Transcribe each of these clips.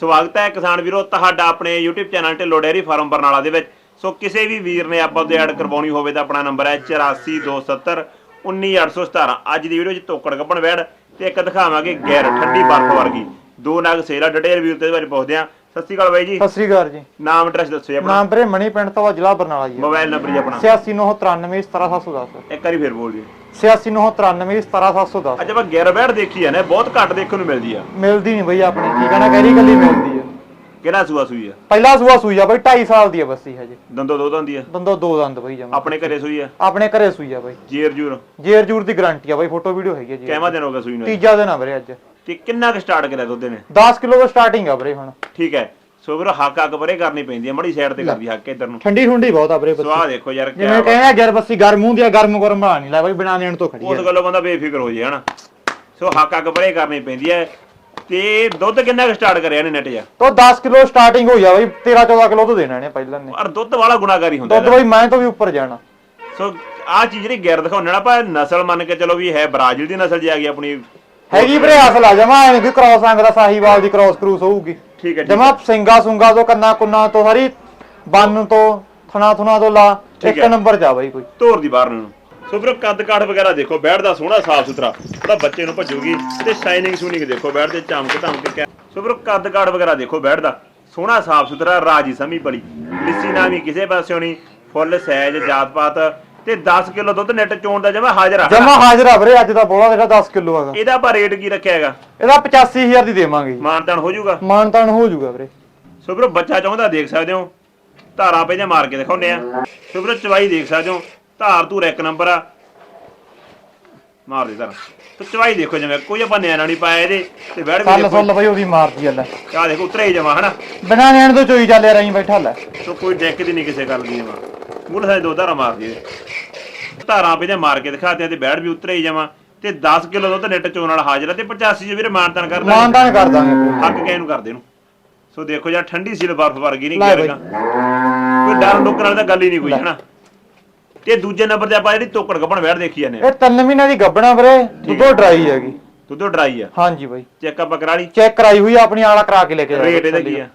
ਸਵਾਗਤ ਹੈ ਕਿਸਾਨ ਵੀਰੋ ਤੁਹਾਡਾ ਆਪਣੇ YouTube channel Dhillon dairy farm Barnala ਦੇ ਵਿੱਚ। ਸੋ ਕਿਸੇ ਵੀ ਵੀਰ ਨੇ ਆਪਾਂ ਦੇ ਐਡ ਕਰਵਾਉਣੀ ਹੋਵੇ ਤਾਂ ਆਪਣਾ ਨੰਬਰ ਹੈ 8427 19817 ਅੱਜ ਦੀ ਵੀਡੀਓ 'ਚ ਤੋਕੜ ਕੱਪਣ ਵੈੜ ਤੇ ਇੱਕ ਦਿਖਾਵਾਂਗੇ ਗੈਰ ਠੰਡੀ ਬਰਫ਼ ਵਰਗੀ। ਦੋ ਨਗ ਸੇਲਾ ਡਿਟੇਲ ਵੀਰ ਤੇ ਬਾਰੇ ਪੁੱਛਦੇ ਆ ਸਤਿ ਸ਼੍ਰੀ ਅਕਾਲ ਬਾਈ ਜੀ। ਸਤਿ ਸ੍ਰੀ ਅਕਾਲ ਜੀ। ਨਾਮ ਐਡਰੈਸ ਦੱਸੋ ਜੀ ਆਪਣਾ। ਨਾਮ ਵੀਰੇ ਮਣੀ ਪਿੰਡ ਤੋਂ ਜ਼ਿਲ੍ਹਾ ਬਰਨਾਲਾ ਜੀ। ਮੋਬਾਈਲ ਨੰਬਰ ਜੀ ਆਪਣਾ। 8693 17710 ਇੱਕ ਵਾਰੀ ਫੇਰ ਬੋਲ ਜੀ। 8693 17710 ਅੱਜ ਆਪਾਂ ਗੈਰ ਵੈੜ ਦੇਖੀ ਆ ਨਾ ਬਹੁਤ ਘੱਟ ਦੇਖਣ ਨੂੰ ਮਿਲਦੀ ਆ। ਮਿਲਦੀ ਨਹੀਂ ਬਈ ਆਪਣੀ ਠੀਕ ਹੈ ਨਾ ਕਹਿਰੀ ਕੱਲੀ ਮਿਲਦੀ ਹੈ ਕਿਹੜਾ ਸੂਆ ਸੂਈ ਆ? ਪਹਿਲਾ ਸੂਆ ਸੂਈ ਆ ਬਈ 2.5 ਸਾਲ ਦੀ ਆ ਬੱਸੀ ਹਜੇ। ਦੰਦੋ ਦੋ ਦੰਦੀ ਆ। ਦੰਦੋ ਦੋ ਦੰਦ ਬਈ ਜਮਾ। ਆਪਣੇ ਘਰੇ ਸੂਈ ਆ? ਆਪਣੇ ਘਰੇ ਸੂਈ ਆ ਬਈ। ਜੇਰ ਜੂਰ? ਜੇਰ ਜੂਰ ਦੀ ਗਾਰੰਟੀ ਆ ਬਈ ਫੋਟੋ ਵੀਡੀਓ ਹੈਗੀ ਆ ਜੀ ਕਿੰਨਾ ਦਿਨ ਹੋ ਗਿਆ ਸੂਈ ਨੂੰ ਤੀਜਾ ਦਿਨ ਆ ਵੀਰੇ ਅੱਜ। ਤੇ ਕਿੰਨਾ ਕੁ ਸਟਾਰਟ ਕਰਿਆ ਦੁੱਧ ਨੇ 10 ਕਿਲੋ ਤੋਂ ਸਟਾਰਟਿੰਗ ਆ ਵੀਰੇ ਹੁਣ। ਠੀਕ ਹੈ। ਸੋ ਵੀਰੋ ਹੱਕ ਹੱਕ ਪਰੇ ਕਰਨੀ ਪੈਂਦੀ ਹੈ ਮੜੀ ਸਾਈਡ ਤੇ ਕਰਦੀ ਹੱਕ ਇਧਰ ਨੂੰ। ਠੰਡੀ ਠੁੰਡੀ ਬਹੁਤ ਆ ਵੀਰੇ ਬੱਸੀ ਸਵਾਹ ਦੇਖੋ ਯਾਰ ਜਿਵੇਂ ਕਿਆ ਕਹਿੰਦੇ ਆ ਗਰ ਬੱਸੀ ਗਰਮ ਹੁੰਦੀ ਆ ਗਰਮ ਗਰਮ ਬਣਾ ਨਹੀਂ ਲੈ ਬਈ ਬਿਨਾ ਦੇਣ ਤੋਂ ਖੜੀ ਉਸ ਆ ਗੱਲੋਂ ਬੰਦਾ ਬੇਫਿਕਰ ਹੋ ਜੇ ਹਨਾ। ਸੋ ਹੱਕ ਹੱਕ ਪਰੇ ਕਰਨੀ ਪੈਂਦੀ ਹੈ ਤੇ ਦੁੱਧ ਕਿੰਨਾ ਕੁ ਸਟਾਰਟ ਕਰਿਆ ਨੇ ਨੈਟ ਜਾ ਤੋਂ 10 ਕਿਲੋ ਸਟਾਰਟਿੰਗ ਹੋਈ ਆ ਬਈ 13 14 ਕਿਲੋ ਤੋਂ ਦੇਣਾ ਇਹਨੇ ਪਹਿਲਾਂ ਨੇ ਪਰ ਦੁੱਧ ਵਾਲਾ ਗੁਨਾਹਗਾਰੀ ਹੁੰਦਾ ਦੁੱਧ ਬਈ ਮੈਂ ਤੋਂ ਵੀ ਉੱਪਰ ਜਾਣਾ। ਸੋ ਆਹ ਚੀਜ਼ ਜਿਹੜੀ ਗੈਰ ਦਿਖਾਉਣੇ ਨਾ ਪਰ ਨਸਲ ਮੰਨ ਕੇ ਚਲੋ ਵੀ ਹੈ ਬ੍ਰਾਜ਼ੀਲ ਦੀ ਨਸਲ ਜੀ ਆ ਗਈ ਆਪਣੀ। ਹੈਗੀ ਵੀਰੇ ਅਸਲ ਆ ਜਮਾ ਐ ਕਿ ਕ੍ਰਾਸ ਅੰਗ ਦਾ ਸਾਹੀਵਾਲ ਦੀ ਕ੍ਰਾਸ ਕਰੂਸ ਹੋਊਗੀ। ਠੀਕ ਹੈ ਜਮਾ ਸਿੰਗਾ ਸੁੰਗਾ ਤੋਂ ਕੰਨਾ ਕੁੰਨਾ ਤੋਂ ਹਰੀ ਬੰਨ ਤੋਂ ਥਣਾ ਥੁਣਾ ਤੋਂ ਲਾ ਇੱਕ। ਨੰਬਰ ਜਾ ਬਈ ਕੋਈ। ਧੋਰ ਦੀ ਬਾਹਰ ਨੂੰ। ਸੋ ਵੀਰੋ ਕੱਦ ਕਾਠ ਵਗੈਰਾ ਦੇਖੋ ਬੈਠ ਦਾ ਸੋਹਣਾ ਸਾਫ਼ ਸੁਥਰਾ ਤਾਂ ਬੱਚੇ ਨੂੰ ਭੱਜੂਗੀ ਤੇ ਸ਼ਾਈਨਿੰਗ ਸੂਨਿੰਗ ਦੇਖੋ ਬੈਠ ਦੇ ਚਮਕ ਧਮਕ ਕੇ। ਸੋ ਵੀਰੋ ਕੱਦ ਕਾਠ ਵਗੈਰਾ ਦੇਖੋ ਬੈਠ ਦਾ। ਸੋਹਣਾ ਸਾਫ਼ ਸੁਥਰਾ ਰਾਜੀ ਸਮੀ ਬੜੀ ਲਿੱਸੀ ਨਾ ਵੀ ਕਿਸੇ ਪਾਸਿਓਂ ਨਹੀਂ ਫੁੱਲ ਸਹਿਜ ਜਾਤ ਪਾਤ ਤੇ 10 ਕਿਲੋ ਦੁੱਧ ਨੈਟ ਚੋਣ ਦਾ ਜਮਾ ਹਾਜ਼ਰ ਆ। ਜਮਾ ਹਾਜ਼ਰ ਆ ਵੀਰੇ ਅੱਜ ਦਾ ਬੋਲਾ ਜਿਹੜਾ 10 ਕਿਲੋ ਹੈਗਾ ਇਹਦਾ ਆਪਾਂ ਰੇਟ ਕੀ ਰੱਖਿਆ ਹੈਗਾ? ਇਹਦਾ 85000 ਦੀ ਦੇਵਾਂਗੇ ਜੀ। ਮਾਨਤਾਨ ਹੋ ਜਾਊਗਾ? ਮਾਨਤਾਨ ਹੋ ਜਾਊਗਾ ਵੀਰੇ। ਸੋ ਵੀਰੋ ਬੱਚਾ ਚਾਹੁੰਦਾ ਦੇਖ ਸਕਦੇ ਹੋ ਧਾਰਾਂ ਪਹਿਲਾਂ ਮਾਰ ਕੇ ਦਿਖਾਉਂਦੇ ਆ। ਸੋ ਵੀਰੋ ਚਵਾਈ ਦੇਖ ਸਕਦੇ ਹੋ ਧਾਰ ਧੂਰ ਇੱਕ ਨੰਬਰ ਆ। ਮਾਰ ਦੇ ਧਾਰ। ਸੋ ਚਵਾਈ ਦੇਖੋ ਜਿਵੇਂ ਕੋਈ ਆਪਾਂ ਨਿਆਣਾ ਨਹੀਂ ਪਾਇਆ ਇਹਦੇ ਤੇ ਬੈਠ ਵੀ ਫੁੱਲ ਦੇਖੋ। ਫੁੱਲ ਬਈ ਉਹਦੀ ਮਾਰਦੀ ਆ ਲੈ। ਆ ਦੇਖੋ ਉਤਰੇ ਹੀ ਜਮਾ ਹਨਾ? ਬਿਨਾ ਨੈਣ ਤੋਂ ਚੋਈ ਚੱਲਿਆ ਰਹੀ ਬੈਠਾ ਲੈ। ਸੋ ਕੋਈ ਡੈਕ ਦੀ ਨਹੀਂ ਕਿਸੇ ਗੱਲ ਦੀ ਜਮਾ। ਮੁੱਢ ਸਾਰੇ ਦੋ ਧਾਰਾਂ ਮਾਰਦੀ ਇਹਦੇ। ਧਾਰਾਂ ਪਹਿਲਾਂ ਮਾਰ ਕੇ ਦਿਖਾਤੇ ਆ ਤੇ ਬੈਠ ਵੀ ਉਤਰੇ ਹੀ ਤੇ 10 ਕਿਲੋ ਦੁੱਧ ਨੈਟ ਚੋਣ ਨਾਲ ਹਾਜ਼ਰ ਆ ਤੇ 85 ਜੀ ਵੀਰੇ ਮਾਨਤਨ ਕਰਨਾ ਮਾਨਤਾਨ ਕਰ ਦਾਂਗੇ। ਹੱਕ ਗਏ ਨੂੰ ਕਰਦੇ ਨੂੰ। ਸੋ ਦੇਖੋ ਯਾਰ ਠੰਡੀ ਸੀਲ ਬਰਫ ਵਰਗੀ ਨਹੀਂ ਲੈ ਕਰੇਗਾ ਕੋਈ ਡਰ ਡੁੱਕਣ ਵਾਲੀ ਤਾਂ ਗੱਲ ਹੀ ਨਹੀਂ ਕੋਈ ਹਨਾ? ਤੇ ਦੂਜੇ ਨੰਬਰ ਤੇ ਆਪਾਂ ਜਿਹੜੀ ਤੋਕੜ ਕੱਪਣ ਬੈਠ ਦੇਖੀ ਜਾਂਦੇ ਆ। ਇਹ ਤਿੰਨ ਮਹੀਨਿਆਂ ਦੀ ਗੱਬਣਾ ਵੀਰੇ ਦੁੱਧੋ ਡਰਾਈ ਹੈਗੀ। ਦੁੱਧੋ ਡਰਾਈ ਆ। ਹਾਂਜੀ ਬਾਈ। ਚੈੱਕ ਆਪਾਂ ਕਰਾ ਲਈ। ਚੈੱਕ ਕਰਾਈ ਹੋਈ ਆ ਆਪਣੀ ਆਲਾ ਕਰਾ ਕੇ ਲੈ ਕੇ ਰੇਟ ਇਹਦਾ ਕੀ ਆ?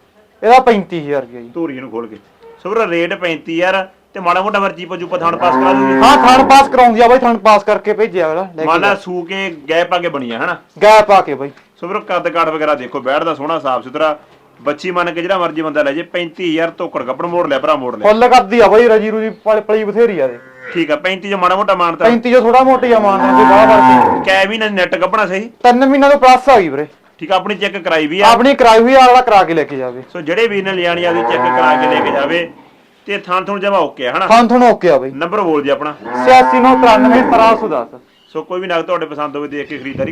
ਇਹਦਾ 35000 ਰੁਪਏ ਜੀ। ਧੂਰੀ ਨੂੰ ਖੋਲ ਕੇ। ਸੋ ਵੀਰੇ ਰੇਟ 35 ਯਾਰ ਤੇ ਮਾੜਾ ਮੋਟਾ ਮਰਜ਼ੀ ਪਜੂ ਪਥਾਣ ਪਾਸ ਕਰਾ ਦੂਗੀ। ਹਾਂ ਥਣ ਪਾਸ ਕਰਾਉਂਦੀ ਆ ਬਾਈ ਥਣ ਪਾਸ ਕਰਕੇ ਭੇਜਿਆ ਅਗਲਾ ਲੈ ਕੇ ਮਾਲਾ ਸੂ ਕੇ ਗੈਪ ਆ ਕੇ ਬਣੀ ਆ ਹਨਾ? ਗੈਪ ਆ ਕੇ ਬਾਈ। ਸੋ ਵੀਰੇ ਕੱਦ ਕਾਠ ਵਗੈਰਾ ਦੇਖੋ ਬੈਠ ਦਾ ਸੋਹਣਾ ਸਾਫ਼ ਸੁਥਰਾ। ਬੱਚੀ ਮੰਨ ਕੇ ਜਿਹੜਾ ਮਰਜ਼ੀ ਬੰਦਾ ਲੈ ਜੇ 35000 ਤੋਕੜ ਕੱਪੜ ਮੋੜ ਲਿਆ ਭਰਾ ਮੋੜ ਲਿਆ। ਫੁੱਲ ਕਰਦੀ ਆ ਬਾਈ ਰਜੀ ਰੂਜੀ ਪਲ- ਪਲੀ ਬਥੇਰੀ ਆ ਦੇ ਠੀਕ ਆ 35 ਚ ਮਾੜਾ ਮੋਟਾ ਮਾਨਤਾ। 35 ਜੋ ਥੋੜਾ ਮੋਟੀ ਆ ਮਾਨ ਦੇ ਬਾਹਰ ਵਰਤੀ। ਕੈ ਵੀ ਨਾ ਨੈਟ ਕੱਪਣਾ ਸਹੀ। ਤਿੰਨ ਮਹੀਨਾ ਤੋਂ ਪਲੱਸ ਆ ਗਈ ਵੀਰੇ। ਠੀਕ ਆ ਆਪਣੀ ਚੈੱਕ ਕਰਾਈ ਵੀ ਆ। ਆਪਣੀ ਕਰਾਈ ਹੋਈ ਆ ਅਗਲਾ ਕਰਾ ਕੇ ਲੈ ਕੇ ਜਾਵੇ। ਸੋ ਜਿਹੜੇ ਵੀਰ ਨੇ ਲਿਆਣੀ ਆਦੀ ਚੈੱਕ ਕਰਾ ਕੇ ਲੈ ਕੇ ਜਾਵੇ। ਤੇ ਥਾਂ ਥੁਣ ਜਮਾ ਓਕੇ ਆ ਹਨਾ? ਖਾਨ ਤੁਹਾਨੂੰ ਓਕੇ ਆ ਬਾਈ। ਨੰਬਰ ਬੋਲ ਜੀ ਆਪਣਾ। 8693 1310 ਸੋ ਕੋਈ ਵੀ ਨਗ ਤੁਹਾਡੇ ਪਸੰਦ ਹੋਵੇ ਦੇਖ ਕੇ ਖਰੀਦਦਾਰੀ